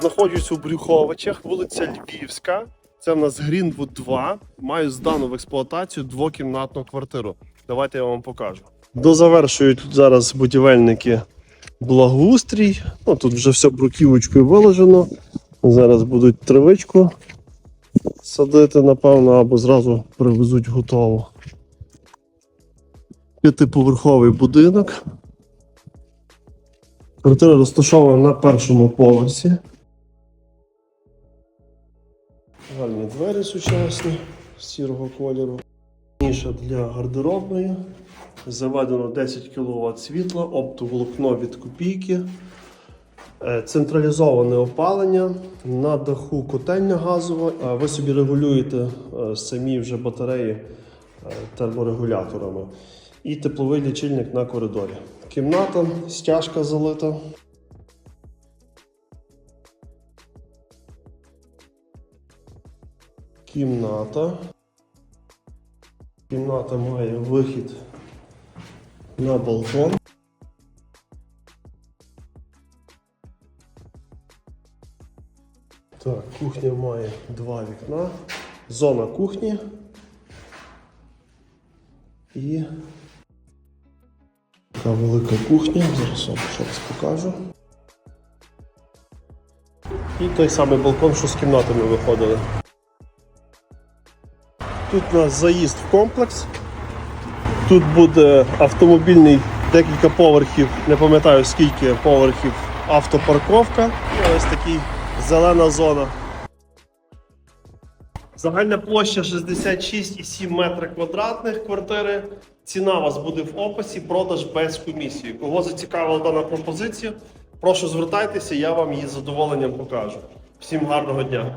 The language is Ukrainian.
Знаходжусь у Брюховичах, вулиця Львівська. Це в нас Грінвуд 2. Маю здану в експлуатацію двокімнатну квартиру. Давайте я вам покажу. Дозавершують тут зараз будівельники благоустрій. Ну, тут вже все бруківочкою виложено. Зараз будуть травичку садити, напевно, або зразу привезуть готово. П'ятиповерховий будинок. Квартира розташована на першому поверсі. Гарні двері сучасні сірого кольору. Ніша для гардеробної. Заведено 10 кВт світла, оптоволокно від копійки. Е, Централізоване опалення, на даху котельня газова. Е, Ви собі регулюєте е, самі вже батареї терморегуляторами. І тепловий лічильник на коридорі. Кімната, стяжка залита. Кімната. Кімната має вихід на балкон. Так, кухня має два вікна. Зона кухні. І така велика кухня. Зараз вам раз покажу. І той самий балкон, що з кімнатами виходили. Тут у нас заїзд в комплекс. Тут буде автомобільний декілька поверхів, не пам'ятаю скільки поверхів автопарковка. І ось такий зелена зона. Загальна площа 66,7 метра квадратних квартири. Ціна у вас буде в описі, продаж без комісії. Кого зацікавила дана пропозиція, прошу звертайтеся, я вам її з задоволенням покажу. Всім гарного дня!